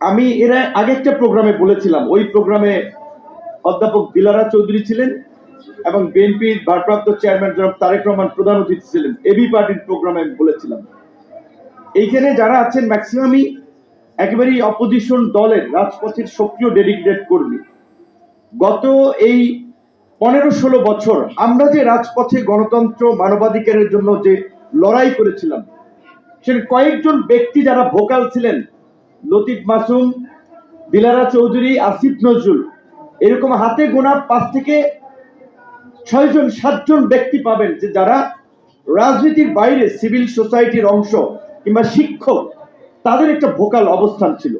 আমি এরা আগে একটা প্রোগ্রামে বলেছিলাম, ওই প্রোগ্রামে অধ্যাপক দিলারা চৌধুরী ছিলেন এবং বিএনপির ভারপ্রাপ্ত চেয়ারম্যান জনাব তারেক রহমান প্রধান অতিথি ছিলেন, এবি পার্টির প্রোগ্রামে আমি বলেছিলাম। এইখানে যারা আছেন ম্যাক্সিমামই একেবারেই অপোজিশন দলের রাজপথের সক্রিয় ডেডিকেটেড কর্মী। গত এই পনেরো ষোলো বছর আমরা যে রাজপথে গণতন্ত্র, মানবাধিকারের জন্য যে লড়াই করেছিলাম সে কয়েকজন ব্যক্তি যারা ভোকাল ছিলেন লতিফ মাসুম, দিলারা চৌধুরী, আসিফ নজরুল। এরকম হাতে গোনা পাঁচ থেকে ছয়জন সাতজন ব্যক্তি পাবেন যে যারা রাজনীতির বাইরে সিভিল সোসাইটির অংশ কিংবা শিক্ষক, তাদের একটা ভোকাল অবস্থান ছিল।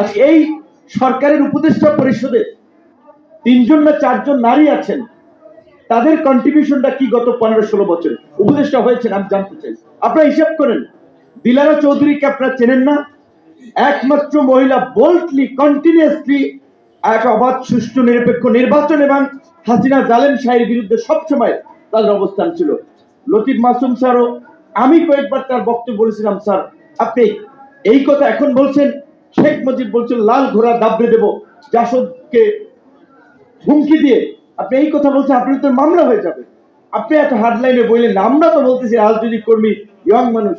আজ এই সরকারের উপদেষ্টা পরিষদে তিনজন না চারজন নারী আছেন, তাদের কন্ট্রিবিউশনটা কি গত পনেরো ষোলো বছর? উপদেষ্টা হয়েছেন, আমি জানতে চাই। আপনারা হিসাব করেন। দিলারা চৌধুরীকে আপনারা চেনেন না একমাত্র মহিলা বোল্টলি কন্টিনিউয়াসলি এক অবাধ, সুষ্ঠু, নিরপেক্ষ নির্বাচন এবং হাসিনা জালেম শাহের বিরুদ্ধে সবসময় তাদের অবস্থান ছিল। লতিফ মাসুম স্যারও, আমি কয়েকবার তার বক্তব্য বলেছিলাম, স্যার, আপনি এই কথা এখন বলছেন, শেখ মুজিব বলছেন, লাল ঘোড়া দাবড়ে দেব, জাসদকে হুমকি দিয়ে। আপনি এই কথা বলছেন আপনি তো মামলা হয়ে যাবে। আপনি এত হার্ডলাইনে বললেন, আমরা তো বলতেছি, রাজনৈতিক কর্মী ইয়ং মানুষ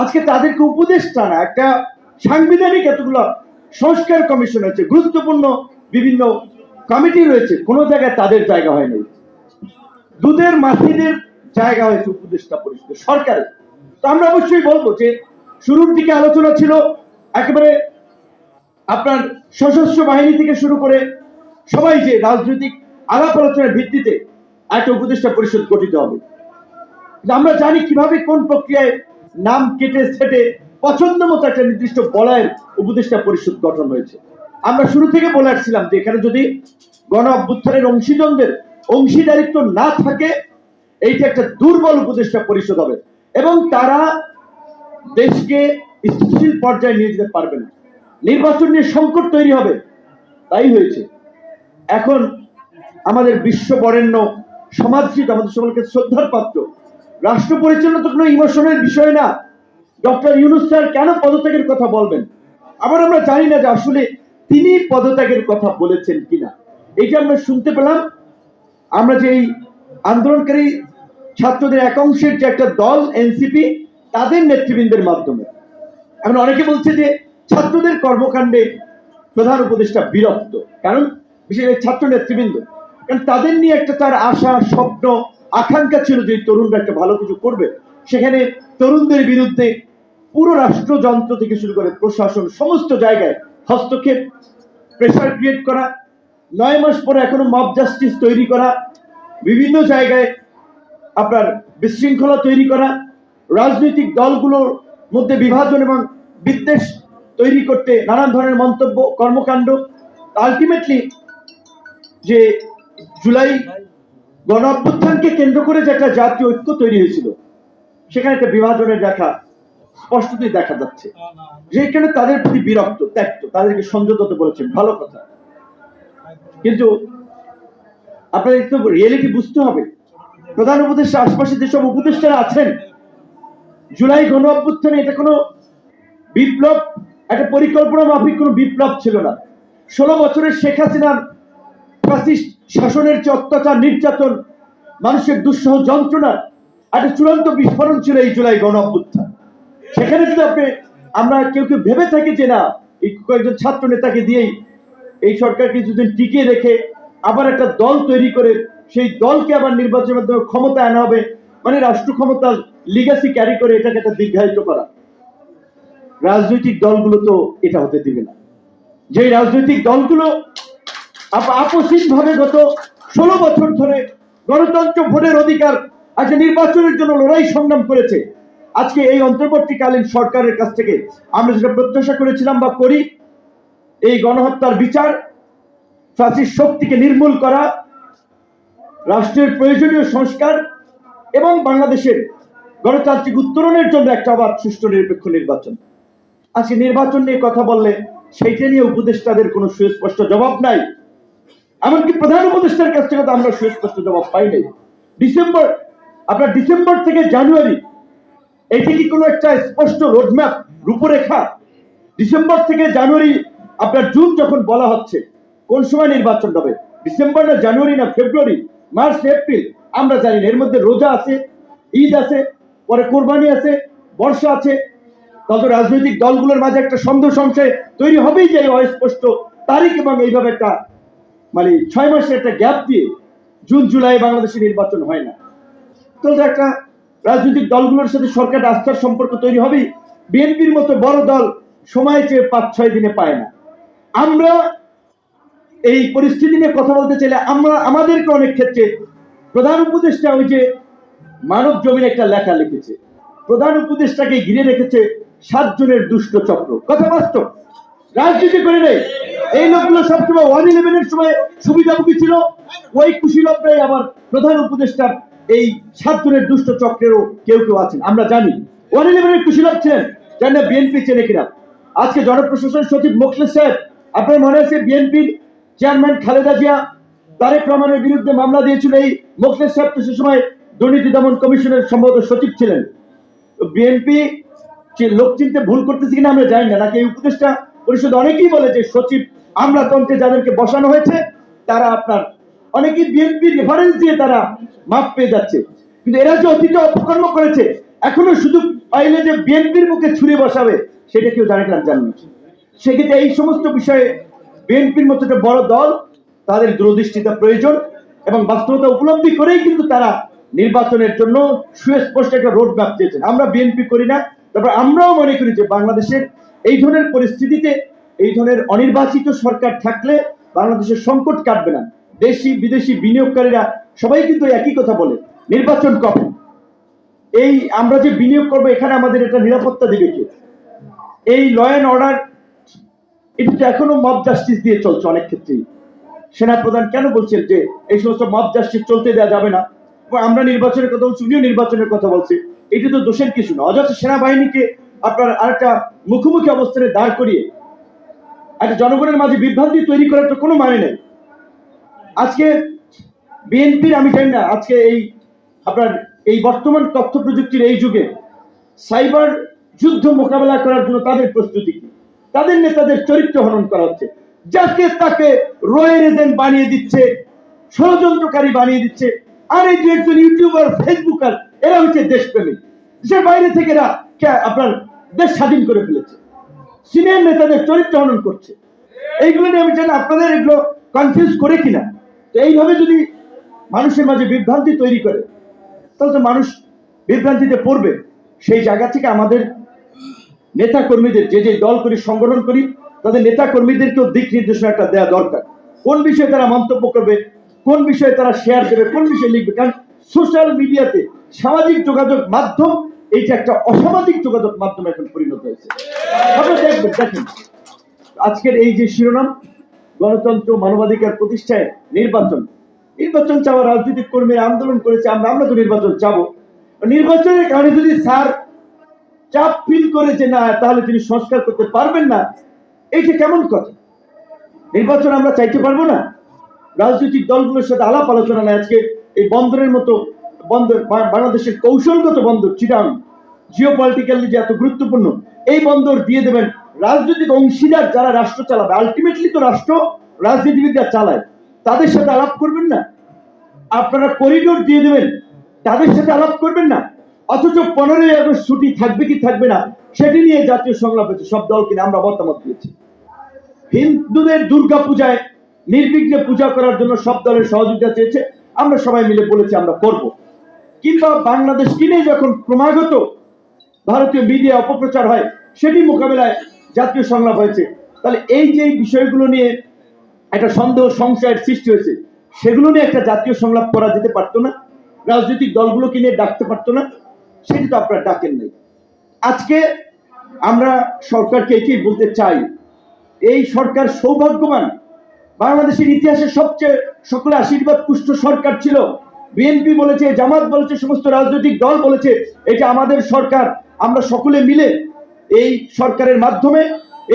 আজকে তাদেরকে উপদেষ্টা না একটা সাংবিধানিক এতগুলো সংস্কার কমিশন আছে, গুরুত্বপূর্ণ বিভিন্ন কমিটি রয়েছে, কোনো জায়গায় তাদের জায়গা হয় নাই দুধের মাসিদের জায়গা হয়েছে উপদেষ্টা পরিষদে সরকারের। তো আমরা অবশ্যই বলব যে, শুরুর দিকে আলোচনা ছিল, একেবারে আপনার সশস্ত্র বাহিনী থেকে শুরু করে সবাই যে রাজনৈতিক আলাপ আলোচনার ভিত্তিতে একটা উপদেষ্টা পরিষদ গঠিত হবে। আমরা জানি কীভাবে কোন প্রক্রিয়ায় নাম কেটে সেটে পছন্দ মতো একটা নির্দিষ্ট বলয়ের উপদেষ্টা পরিষদ গঠন হয়েছে। আমরা শুরু থেকে বলে আসছিলাম যে এখানে যদি গণ অভ্যুত্থানের অংশীজনদের অংশীদারিত্ব না থাকে, এইটা একটা দুর্বল উপদেষ্টা পরিষদ হবে এবং তারা দেশকে স্থিতিশীল পর্যায়ে নিয়ে যেতে পারবে না। নির্বাচন নিয়ে সংকট তৈরি হবে, তাই হয়েছে। এখন আমাদের বিশ্ব বরেণ্য সমাজজিৎ আমাদের সকলকে শ্রদ্ধার পাত্র রাষ্ট্র পরিচালনা তো কোনো ইমোশনের বিষয় না। ডক্টর ইউনুস স্যার কেন পদত্যাগের কথা বলবেন? আবার আমরা জানি না যে আসলে তিনি পদত্যাগের কথা বলেছেন কিনা। এইটা আমরা শুনতে পেলাম, আমরা যে এই আন্দোলনকারী ছাত্রদের এক অংশের যে একটা দল, এনসিপি, তাদের নেতৃবৃন্দের মাধ্যমে। এখন অনেকে বলছে যে ছাত্রদের কর্মকাণ্ডে প্রধান উপদেষ্টা বিরক্ত। কারণ বিশেষ ছাত্র নেতৃবৃন্দ। কারণ তাদের নিয়ে একটা তার আশা, স্বপ্ন আকাঙ্ক্ষা ছিল যে তরুণরা একটা ভালো কিছু করবে। সেখানে তরুণদের বিরুদ্ধে পুরো রাষ্ট্রযন্ত্র থেকে শুরু করে প্রশাসন সমস্ত জায়গায় হস্তক্ষেপ প্রেশার ক্রিয়েট করা, নয় মাস পরে এখনও মব জাস্টিস তৈরি করা, বিভিন্ন জায়গায় আপনার বিশৃঙ্খলা তৈরি করা, রাজনৈতিক দলগুলোর মধ্যে বিভাজন এবং বিদ্বেষ তৈরি করতে নানান ধরনের মন্তব্য, কর্মকাণ্ড। আলটিমেটলি যে জুলাই গণ অভ্যুত্থানকে কেন্দ্র করে যে একটা জাতীয় ঐক্য তৈরি হয়েছিল, সেখানে একটা বিভাজনের দেখা স্পষ্টতই দেখা যাচ্ছে। যেখানে তাদের প্রতি বিরক্ত, ত্যাক্ত, তাদেরকে সংযত বলেছেন ভালো কথা। কিন্তু আপনাদের একটু রিয়েলিটি বুঝতে হবে। প্রধান উপদেষ্টা, আশপাশে যেসব উপদেষ্টারা আছেন, জুলাই গণ অভ্যুত্থানে এটা কোনো বিপ্লব, একটা পরিকল্পনা মাফিক কোনো বিপ্লব ছিল না। ষোলো বছরের শেখ হাসিনার শাসনের যে অত্যাচার, নির্যাতন, মানুষের দুঃসহ যন্ত্রণা একটা চূড়ান্ত বিস্ফোরণ ছিল এই জুলাই গণ অভ্যুত্থান। সেখানে যদি আপনি, আমরা কেউ কেউ ভেবে থাকি যে না, এই কয়েকজন ছাত্র নেতাকে দিয়েই এই সরকার কিছুদিন টিকিয়ে রেখে আবার একটা দল তৈরি করে সেই দলকে আবার নির্বাচনের মাধ্যমে ক্ষমতা আনা হবে মানে রাষ্ট্র ক্ষমতার লিগাসি ক্যারি করে এটাকে একটা দীর্ঘায়িত করা। রাজনৈতিক দলগুলো তো এটা হতে দিবে না। যে রাজনৈতিক দলগুলো আপসিক ভাবে গত ষোলো বছর ধরে গণতন্ত্র ভোটের অধিকার আজকে নির্বাচনের জন্য লড়াই সংগ্রাম করেছে। আজকে এই অন্তর্বর্তীকালীন সরকারের কাছ থেকে আমরা যেটা প্রত্যাশা করেছিলাম বা করি, এই গণহত্যার বিচার, ফ্যাসিস্ট শক্তিকে নির্মূল করা, রাষ্ট্রের প্রয়োজনীয় সংস্কার এবং বাংলাদেশের গণতান্ত্রিক উত্তরণের জন্য একটা আবার সুষ্ঠু নিরপেক্ষ নির্বাচন। আজকে নির্বাচন নিয়ে কথা বললে সেইটা নিয়ে উপদেষ্টাদের কোনো সুস্পষ্ট জবাব নাই। এমনকি প্রধান উপদেষ্টার কাছ থেকে তো আমরা সুস্পষ্ট জবাব পাই নাই। ডিসেম্বর, আপনার ডিসেম্বর থেকে জানুয়ারি, এটি কি কোনো একটা স্পষ্ট রোডম্যাপ, রূপরেখা? ডিসেম্বর থেকে জানুয়ারি, আপনার জুন যখন বলা হচ্ছে, কোন সময় নির্বাচন হবে? ডিসেম্বর না জানুয়ারি না ফেব্রুয়ারি? March, April? আমরা জানি এর মধ্যে রোজা আছে, ঈদ আছে, পরে কোরবানি আছে, বর্ষা আছে। তত রাজনৈতিক দলগুলোর মাঝে একটা সন্দেহ সংশয় তৈরি হবেই যে অস্পষ্ট তারিখ এবং এইভাবে একটা মানে ছয় মাসের একটা গ্যাপ দিয়ে জুন, জুলাই বাংলাদেশে নির্বাচন হয় না। তো একটা রাজনৈতিক দলগুলোর সাথে সরকার আস্থার সম্পর্ক তৈরি হবেই। বিএনপির মতো বড় দল সময় চেয়ে পাঁচ, ছয় দিনে পায় না। আমরা এই পরিস্থিতি নিয়ে কথা বলতে চাইলে আমরা, আমাদেরকে অনেক ক্ষেত্রে প্রধান উপদেষ্টা ওই যে মানব জমির একটা লেখা লিখেছে। প্রধান উপদেষ্টাকে ঘিরে রেখেছে সাতজনের দুষ্ট চক্র। কথা বাস্তব। রাজনীতি করে নেই। এই লোকগুলো সবসময় ওয়ান ইলেভেনের সময় সুবিধাভোগী ছিল। ওই খুশি লোকটাই আবার প্রধান উপদেষ্টার এই সাতজনের দুষ্ট চক্রেরও কেউ কেউ আছেন, আমরা জানি। ওয়ান ইলেভেনের খুশি লোক ছিলেন, জানি না বিএনপি চেনে কিনা। আজকে জনপ্রশাসন সচিব মোখলেস সাহেব, আপনার মনে আছে বিএনপির চেয়ারম্যান খালেদা জিয়া? তারেক রহমানের বিরুদ্ধে মামলা দিয়েছিল এই মোখলেস সাহেব তো সে সময় দুর্নীতি দমন কমিশনের সম্ভবত সচিব ছিলেন। বিএনপি লোক চিনতে ভুল করতেছে কিনা আমরা জানি না, নাকি এই উপদেষ্টা পরিষদ অনেকেই বলে যে সচিব আমরা তন্ত্রে যাদেরকে বসানো হয়েছে, তারা আপনার অনেকেই বিএনপির রেফারেন্স দিয়ে তারা মাপ পেয়ে যাচ্ছে। কিন্তু এরা যে অতীতে অপকর্ম করেছে, এখনও সুযোগ পাইলে যে বিএনপির মুখে ছুরি বসাবে, সেটা কেউ জানে না। জানেন সেক্ষেত্রে এই সমস্ত বিষয়ে বিএনপির মতো একটা বড় দল, তাদের দূরদৃষ্টিতা প্রয়োজন এবং বাস্তবতা উপলব্ধি করেই কিন্তু তারা নির্বাচনের জন্য সুস্পষ্ট একটা রোড ম্যাপ দিয়েছেন। আমরা বিএনপি করি না, তারপর আমরাও মনে করি যে বাংলাদেশের এই ধরনের পরিস্থিতিতে এই ধরনের অনির্বাচিত সরকার থাকলে বাংলাদেশের সংকট কাটবে না। দেশি, বিদেশি বিনিয়োগকারীরা সবাই কিন্তু একই কথা বলে, নির্বাচন কবে? এই আমরা যে বিনিয়োগ করব, এখানে আমাদের এটা নিরাপত্তা দিবে কে? এই ল অ্যান্ড অর্ডার এটা তো এখনও মব জাস্টিস দিয়ে চলছে অনেক ক্ষেত্রেই। সেনা প্রধান কেন বলছেন যে এই সমস্ত মব জাস্টিস চলতে দেওয়া যাবে না? আমরা নির্বাচনের কথা বলছি, উনিও নির্বাচনের কথা বলছে। এটা তো দোষের কিছু না। অযথা সেনাবাহিনীকে আপনার আরেকটা মুখোমুখি অবস্থানে দাঁড় করিয়ে একটা জনগণের মাঝে বিভ্রান্তি তৈরি করার তো কোনো মানে নেই। আজকে বিএনপির, আমি জানি না, আজকে এই আপনার এই বর্তমান তথ্য প্রযুক্তির এই যুগে সাইবার যুদ্ধ মোকাবেলা করার জন্য তাদের প্রস্তুতি কি? তাদের নেতাদের চরিত্র হনন করা হচ্ছে। যাকে তাকে রয়ের এজেন্ট বানিয়ে দিচ্ছে, ষড়যন্ত্রকারী বানিয়ে দিচ্ছে, আর এই যে একজন ইউটিউবার, ফেসবুকার, এরা হচ্ছে দেশপ্রেমী দেশের বাইরে থেকে এরা আপনার দেশ স্বাধীন করে ফেলেছে। সিনিয়র নেতাদের চরিত্র হনন করছে। এইগুলো নিয়ে আমি জানি আপনাদের এগুলো কনফিউজ করে কিনা? তো এইভাবে যদি মানুষের মাঝে বিভ্রান্তি তৈরি করে, তাহলে তো মানুষ বিভ্রান্তিতে পড়বে। সেই জায়গা থেকে আমাদের নেতা কর্মীদের যে যে দল করি, সংগঠন করি, তাদের নেতা কর্মীদেরকেও দিক নির্দেশনা একটা দেওয়া দরকার। কোন বিষয়ে তারা মন্তব্য করবে, কোন বিষয়ে তারা শেয়ার দেবে, কোন বিষয়ে লিখবে? কারণ সোশ্যাল মিডিয়াতে সামাজিক যোগাযোগ মাধ্যম এইটা একটা অসামাজিক যোগাযোগ মাধ্যমে এখন পরিণত হয়েছে। আপনারা দেখবেন, দেখেন, আজকের এই যে শিরোনাম, গণতন্ত্র মানবাধিকার প্রতিষ্ঠায় নির্বাচন। নির্বাচন চাওয়া রাজনৈতিক কর্মীরা আন্দোলন করেছে, আমরা আমরা তো নির্বাচন চাবো। নির্বাচনের কারণে যদি স্যার চাপ ফিল করে যে না, তাহলে তিনি সংস্কার করতে পারবেন না, এইটা কেমন কথা? নির্বাচন আমরা চাইতে পারব না। রাজনৈতিক দলগুলোর সাথে আলাপ আলোচনা নাই আজকে, এই বন্দরের মতো বন্দর বাংলাদেশের কৌশলগত বন্দর, চিটাং জিও পলিটিক্যালি যে এত গুরুত্বপূর্ণ, এই বন্দর দিয়ে দেবেন রাজনৈতিক অংশীদার যারা রাষ্ট্র চালাবে। আলটিমেটলি তো রাষ্ট্র, রাজনীতিবিদরা চালায়। তাদের সাথে আলাপ করবেন না। আপনারা করিডোর দিয়ে দেবেন। তাদের সাথে আলাপ করবেন না। অথচ পনেরোই আগস্ট ছুটি থাকবে কি থাকবে না, সেটি নিয়ে জাতীয় সংলাপ হয়েছে। সব দলকে আমরা মতামত দিয়েছি। হিন্দুদের দুর্গা পূজায় নির্বিঘ্নে পূজা করার জন্য সব দলের সহযোগিতা চেয়েছে। আমরা সবাই মিলে বলেছি আমরা করব। কিংবা বাংলাদেশ কিনে যখন ক্রমাগত ভারতীয় মিডিয়া অপপ্রচার হয়, সেটি মোকাবেলায় জাতীয় সংলাপ হয়েছে। তাহলে এই যে বিষয়গুলো নিয়ে একটা সন্দেহ, সংশয়ের সৃষ্টি হয়েছে, সেগুলো নিয়ে একটা জাতীয় সংলাপ করা যেতে পারতো না, রাজনৈতিক দলগুলোকে নিয়ে ডাকতে পারতো না, সেটি তো আপনারা ডাকেন নাই। আজকে আমরা সরকারকে এটাই বলতে চাই, এই সরকার সৌভাগ্যবান, বাংলাদেশের ইতিহাসে সবচেয়ে সকলে আশীর্বাদ পুষ্ট সরকার ছিল। বিএনপি বলেছে, জামাত বলেছে, সমস্ত রাজনৈতিক দল বলেছে এটা আমাদের সরকার, আমরা সকলে মিলে এই সরকারের মাধ্যমে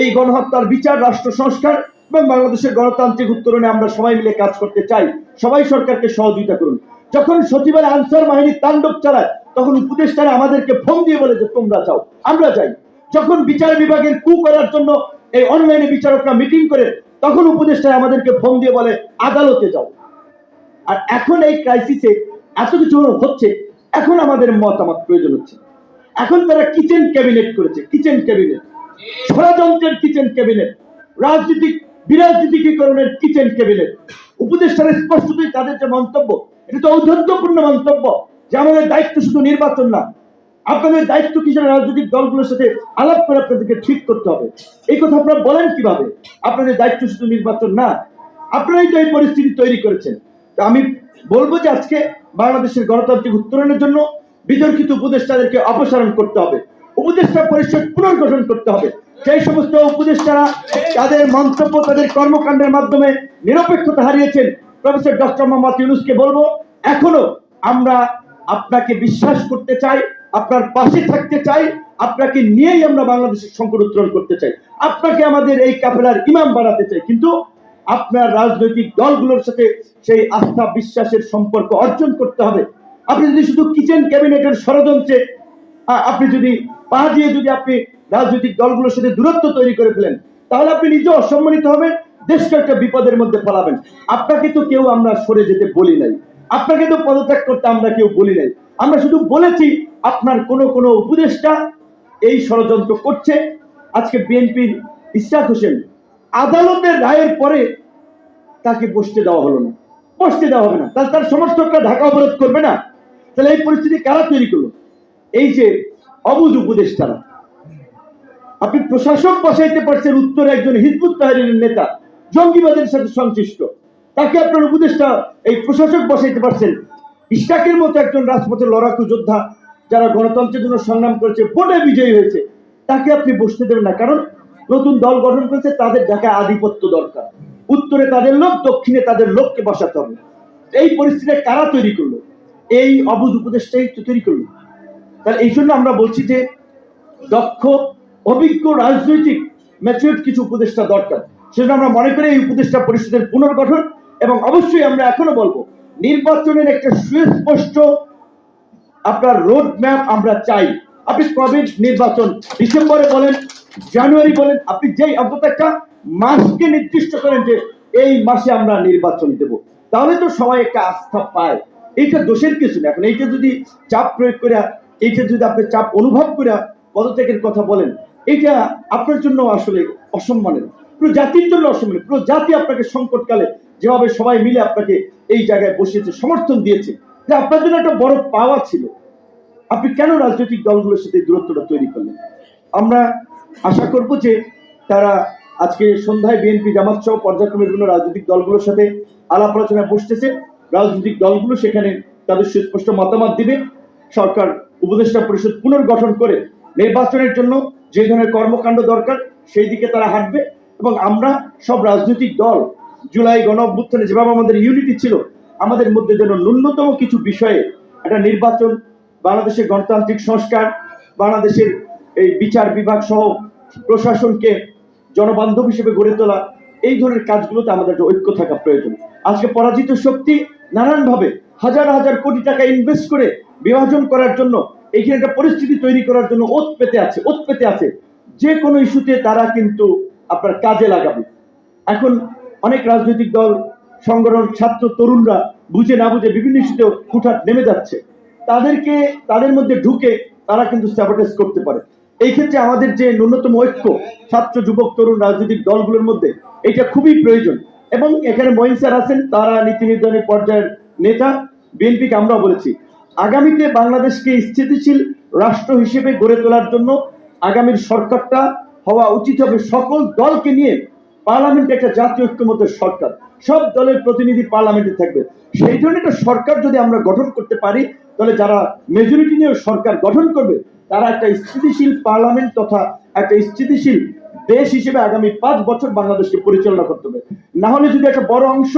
এই গণহত্যার বিচার, রাষ্ট্র সংস্কার এবং বাংলাদেশের গণতান্ত্রিক উত্তরণে আমরা সবাই মিলে কাজ করতে চাই। সবাই সরকারকে সহযোগিতা করুন। যখন সচিবালয় আনসার বাহিনী তাণ্ডব চালায়, তখন উপদেষ্টারা আমাদেরকে ফোন দিয়ে বলে যে, তোমরা চাও আমরা চাই যখন বিচার বিভাগের কু করার জন্য এই অনলাইনে বিচারকরা মিটিং করে, তখন উপদেষ্টা আমাদেরকে ফোন দিয়ে বলে, আদালতে যাও। আর এখন এই ক্রাইসিসে এত কিছু হচ্ছে, এখন আমাদের মতামত প্রয়োজন হচ্ছে। এখন তারা কিচেন ক্যাবিনেট করেছে কিচেন ক্যাবিনেট ষড়যন্ত্রের কিচেন ক্যাবিনেট রাজনীতিক বিরাজনীতিকরণের কিচেন ক্যাবিনেট উপদেষ্টার স্পষ্টতই তাদের যে মন্তব্য, এটা তো ঔদ্ধত্যপূর্ণ মন্তব্য যে আমাদের দায়িত্ব শুধু নির্বাচন না। আপনাদের দায়িত্ব কিসের রাজনৈতিক দলগুলোর সাথে আলাপ করে আপনাদেরকে ঠিক করতে হবে। এই কথা আপনারা বলেন কীভাবে? আপনাদের দায়িত্ব শুধু নির্বাচন না। আপনারাই তো এই পরিস্থিতি তৈরি করেছেন। আমি বলব যে আজকে বাংলাদেশের গণতান্ত্রিক উত্তরণের জন্য বিতর্কিত উপদেষ্টাদেরকে অপসারণ করতে হবে। উপদেষ্টা পরিষদ পুনর্গঠন করতে হবে। সেই সমস্ত উপদেষ্টারা তাদের মন্তব্য, তাদের কর্মকাণ্ডের মাধ্যমে নিরপেক্ষতা হারিয়েছেন, প্রফেসর ডক্টর মোহাম্মদ ইউনুসকে বলব, এখনও আমরা আপনাকে বিশ্বাস করতে চাই, আপনার পাশে থাকতে চাই, আপনাকে নিয়েই আমরা বাংলাদেশের সংকট উত্তরণ করতে চাই। আপনাকে আমাদের এই কাফেলার ইমাম বানাতে চাই। কিন্তু আপনার রাজনৈতিক দলগুলোর সাথে সেই আস্থা বিশ্বাসের সম্পর্ক অর্জন করতে হবে। আপনি যদি শুধু কিচেন ক্যাবিনেটের ষড়যন্ত্রে আপনি যদি পা দিয়ে যদি আপনি রাজনৈতিক দলগুলোর সাথে দূরত্ব তৈরি করে ফেলেন, তাহলে আপনি নিজে অসম্মানিত হবেন, দেশকে একটা বিপদের মধ্যে ফেলাবেন। আপনাকে তো কেউ আমরা সরে যেতে বলি নাই। আপনাকে তো পদত্যাগ করতে আমরা কেউ বলি নাই। আমরা শুধু বলেছি, আপনার কোন কোন উপদেষ্টা এই ষড়যন্ত্র করছে। আজকে বিএনপির ইশাক হোসেন আদালতের রায়ের পরে তাকে বসতে দেওয়া হলো না। বসতে দেওয়া হবে না। তাহলে তার সমর্থকরা ঢাকা অবরোধ করবে না? তাহলে এই পরিস্থিতি কারা তৈরি করল? এই যে অবুজ উপদেষ্টারা। আপনি প্রশাসক বসাইতে পারছেন উত্তরে একজন হিজবুত তাহরিরের নেতা, জঙ্গিবাদের সাথে সংশ্লিষ্ট। তাকে আপনার উপদেষ্টা এই প্রশাসক বসাইতে পারছেন। ইস্টাকের মতো একজন রাজপথের লড়াকু যোদ্ধা যারা গণতন্ত্রের জন্য সংগ্রাম করেছে, ভোটে বিজয়ী হয়েছে, তাকে আপনি বসতে দেবেন না। কারণ নতুন দল গঠন করেছে, তাদের ঢাকায় আধিপত্য দরকার। উত্তরে তাদের লোক, দক্ষিণে তাদের লোককে বসাতে হবে। এই পরিস্থিতি কারা তৈরি করল? এই অবুধ উপদেশটাই তৈরি করল। তাহলে এই জন্য আমরা বলছি যে, দক্ষ, অভিজ্ঞ, রাজনৈতিক ম্যাচুরেট কিছু উপদেষ্টা দরকার। সেজন্য আমরা মনে করি এই উপদেষ্টা পরিষদের পুনর্গঠন এবং অবশ্যই আমরা এখনও বলব, নির্বাচনের একটা সুস্পষ্ট আপনার রোড ম্যাপ আমরা চাই। আপনি কবে নির্বাচন। ডিসেম্বরে বলেন, জানুয়ারি বলেন, আপনি যেই অন্তত একটা মাসকে নির্দিষ্ট করেন যে এই মাসে আমরা নির্বাচন দেব। তাহলে তো সবাই একটা আস্থা পায়। এইটা দোষের কিছু না। এখন এইটা যদি চাপ প্রয়োগ করে এইটা যদি আপনি চাপ অনুভব করে পদত্যাগের কথা বলেন এটা আপনার জন্য আসলে অসম্মানের। পুরো জাতির জন্য অসম্মানের। পুরো জাতি আপনাকে সংকটকালে যেভাবে সবাই মিলে আপনাকে এই জায়গায় বসিয়েছে, সমর্থন দিয়েছে। এটা আপনার জন্য একটা বড় পাওয়া ছিল। আপনি কেন রাজনৈতিক দলগুলোর সাথে দূরত্বটা তৈরি করলেন? আমরা আশা করব যে তারা আজকে সন্ধ্যায় বিএনপি জামাত সহ পর্যায়ক্রমে বিভিন্ন রাজনৈতিক দলগুলোর সাথে আলাপ আলোচনায় বসতেছে। রাজনৈতিক দলগুলো সেখানে তাদের সুস্পষ্ট মতামত দিবে। সরকার, উপদেষ্টা পরিষদ পুনর্গঠন করে নির্বাচনের জন্য যে ধরনের কর্মকাণ্ড দরকার, সেই দিকে তারা হাঁটবে এবং আমরা সব রাজনৈতিক দল, জুলাই গণ অভ্যুত্থানে যেভাবে আমাদের ইউনিটি ছিল, আমাদের মধ্যে যেন ন্যূনতম কিছু বিষয়ে একটা নির্বাচন বাংলাদেশের গণতান্ত্রিক সংস্কার, বাংলাদেশের এই বিচার বিভাগ সহ প্রশাসনকে জনবান্ধব হিসেবে গড়ে তোলা, এই ধরনের কাজগুলোতে আমাদের একটা ঐক্য থাকা প্রয়োজন। আজকে পরাজিত শক্তি নানানভাবে হাজার হাজার কোটি টাকা ইনভেস্ট করে বিভাজন করার জন্য, এইখানে একটা পরিস্থিতি তৈরি করার জন্য ওত পেতে আছে, ওত পেতে আছে। যে কোনো ইস্যুতে তারা কিন্তু আপনার কাজে লাগাবে। এখন অনেক রাজনৈতিক দল, সংগঠন, ছাত্র, তরুণরা বুঝে না বুঝে বিভিন্ন ইস্যুতে হুঠাট নেমে যাচ্ছে। তাদেরকে তাদের মধ্যে ঢুকে তারা কিন্তু স্যাবোটেজ করতে পারে। এই ক্ষেত্রে আমাদের যে ন্যূনতম ঐক্য, ছাত্র, যুবক, তরুণ রাজনৈতিক দলগুলোর মধ্যে, এটা খুবই প্রয়োজন। এবং এখানে মহিন স্যার আছেন, তারা নীতি নির্ধারণের পর্যায়ের নেতা, বিএনপিকে আমরাও বলেছি। আগামীতে বাংলাদেশকে স্থিতিশীল রাষ্ট্র হিসেবে গড়ে তোলার জন্য আগামীর সরকারটা হওয়া উচিত হবে সকল দলকে নিয়ে পার্লামেন্টে একটা জাতীয় ঐক্যমতের সরকার। সব দলের প্রতিনিধি পার্লামেন্টে থাকবে। সেই জন্য একটা সরকার যদি আমরা গঠন করতে পারি, তাহলে যারা মেজরিটি নিয়ে সরকার গঠন করবে, তারা একটা স্থিতিশীল পার্লামেন্ট তথা একটা স্থিতিশীল দেশ হিসেবে আগামী পাঁচ বছর বাংলাদেশকে পরিচালনা করতে হবে। না হলে যদি একটা বড় অংশ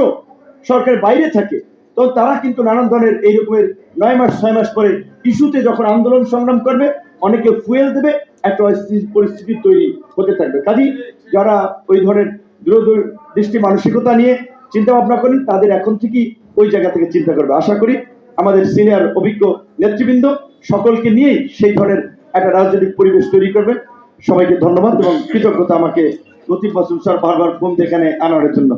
সরকারের বাইরে থাকে তো তারা কিন্তু নানান ধরনের এই রকমের নয় মাস, ছয় মাস পরে ইস্যুতে যখন আন্দোলন সংগ্রাম করবে, অনেকে ফুয়েল দেবে একটা পরিস্থিতি তৈরি হতে থাকবে। কাজেই যারা ওই ধরনের দূর দৃষ্টি মানসিকতা নিয়ে চিন্তা ভাবনা করেন, তাদের এখন থেকেই ওই জায়গা থেকে চিন্তা করবে। আশা করি আমাদের সিনিয়র অভিজ্ঞ নেতৃবৃন্দ সকলকে নিয়েই সেই ধরনের একটা রাজনৈতিক পরিবেশ তৈরি করবে। সবাইকে ধন্যবাদ এবং কৃতজ্ঞতা আমাকে লতিফ মাসুম স্যার বারবার ফোন এখানে আনার জন্য।